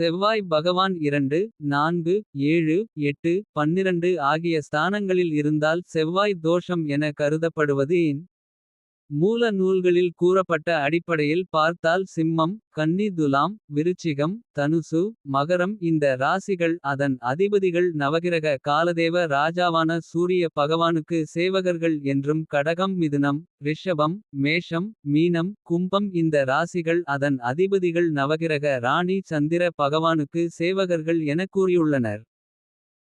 செவ்வாய் பகவான் இரண்டு நான்கு ஏழு எட்டு பன்னிரண்டு ஆகிய ஸ்தானங்களில் இருந்தால் செவ்வாய் தோஷம் என கருதப்படுவது ஏன். மூல நூல்களில் கூறப்பட்ட அடிப்படையில் பார்த்தால் சிம்மம். கன்னி துலாம் விருச்சிகம் தனுசு மகரம் இந்த ராசிகள். அதன் அதிபதிகள் நவகிரக காலதேவ ராஜாவான சூரிய. பகவானுக்கு சேவகர்கள் என்றும் கடகம் மிதுனம். ரிஷபம் மேஷம் மீனம் கும்பம் இந்த ராசிகள். அதன் அதிபதிகள் நவகிரக ராணி சந்திர பகவானுக்கு சேவகர்கள் எனக் கூறியுள்ளனர்.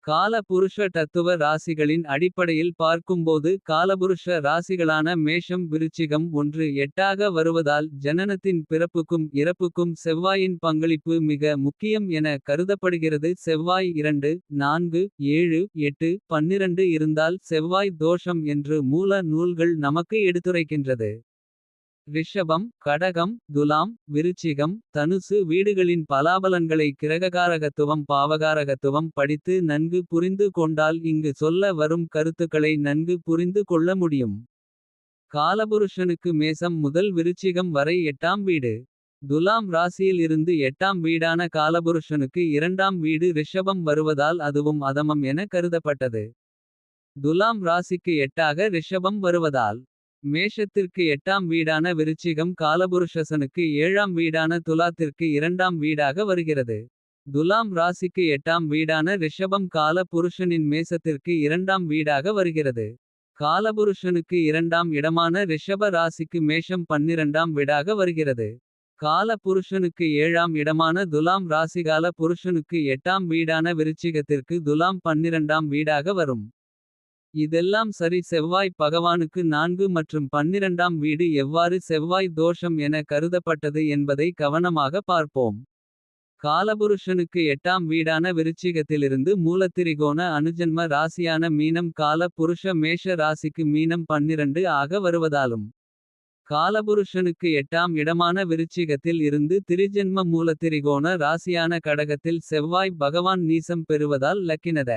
கால புருஷ தத்துவ ராசிகளின் அடிப்படையில் பார்க்கும்போது. காலபுருஷ ராசிகளான மேஷம் விருச்சிகம் ஒன்று எட்டாக வருவதால். ஜனனத்தின் பிறப்புக்கும் இறப்புக்கும் செவ்வாயின் பங்களிப்பு. மிக முக்கியம் என கருதப்படுகிறது செவ்வாய் இரண்டு. நான்கு ஏழு எட்டு பன்னிரண்டு இருந்தால் செவ்வாய் தோஷம் என்று மூல நூல்கள் நமக்கு எடுத்துரைக்கின்றது. ரிஷபம் கடகம் துலாம் விருச்சிகம் தனுசு வீடுகளின் பலாபலன்களை. கிரககாரகத்துவம் பாவகாரகத்துவம் படித்து நன்கு புரிந்து கொண்டால். இங்கு சொல்ல வரும் கருத்துக்களை நன்கு புரிந்து கொள்ள முடியும். காலபுருஷனுக்கு மேசம் முதல் விருச்சிகம் வரை எட்டாம் வீடு. துலாம் ராசியில் இருந்து எட்டாம் வீடான காலபுருஷனுக்கு. இரண்டாம் வீடு ரிஷபம் வருவதால் அதுவும் அதமம் என கருதப்பட்டது. துலாம் ராசிக்கு எட்டாக ரிஷபம் வருவதால். மேஷத்திற்கு எட்டாம் வீடான விருச்சிகம் காலபுருஷசனுக்கு. ஏழாம் வீடான துலாத்திற்கு இரண்டாம் வீடாக வருகிறது. துலாம் ராசிக்கு எட்டாம் வீடான ரிஷபம் கால புருஷனின் மேசத்திற்கு. இரண்டாம் வீடாக வருகிறது. காலபுருஷனுக்கு இரண்டாம் இடமான ரிஷப ராசிக்கு மேஷம் பன்னிரண்டாம் வீடாக வருகிறது. கால புருஷனுக்கு ஏழாம் இடமான துலாம் ராசிகால புருஷனுக்கு. எட்டாம் வீடான விருச்சிகத்திற்கு துலாம் பன்னிரண்டாம் வீடாக வரும். இதெல்லாம் சரி செவ்வாய் பகவானுக்கு நான்கு மற்றும் பன்னிரண்டாம் வீடு. எவ்வாறு செவ்வாய் தோஷம் என கருதப்பட்டது என்பதை கவனமாக பார்ப்போம். காலபுருஷனுக்கு எட்டாம் வீடான விருச்சிகத்திலிருந்து. மூலத்திரிகோண அனுஜன்ம ராசியான மீனம் கால புருஷ மேஷ ராசிக்கு மீனம் பன்னிரண்டு ஆக வருவதாலும். காலபுருஷனுக்கு எட்டாம் இடமான விருச்சிகத்தில் இருந்து திரிஜென்ம மூலத்திரிகோண ராசியான கடகத்தில் செவ்வாய் பகவான் நீசம் பெறுவதால் லக்கினத.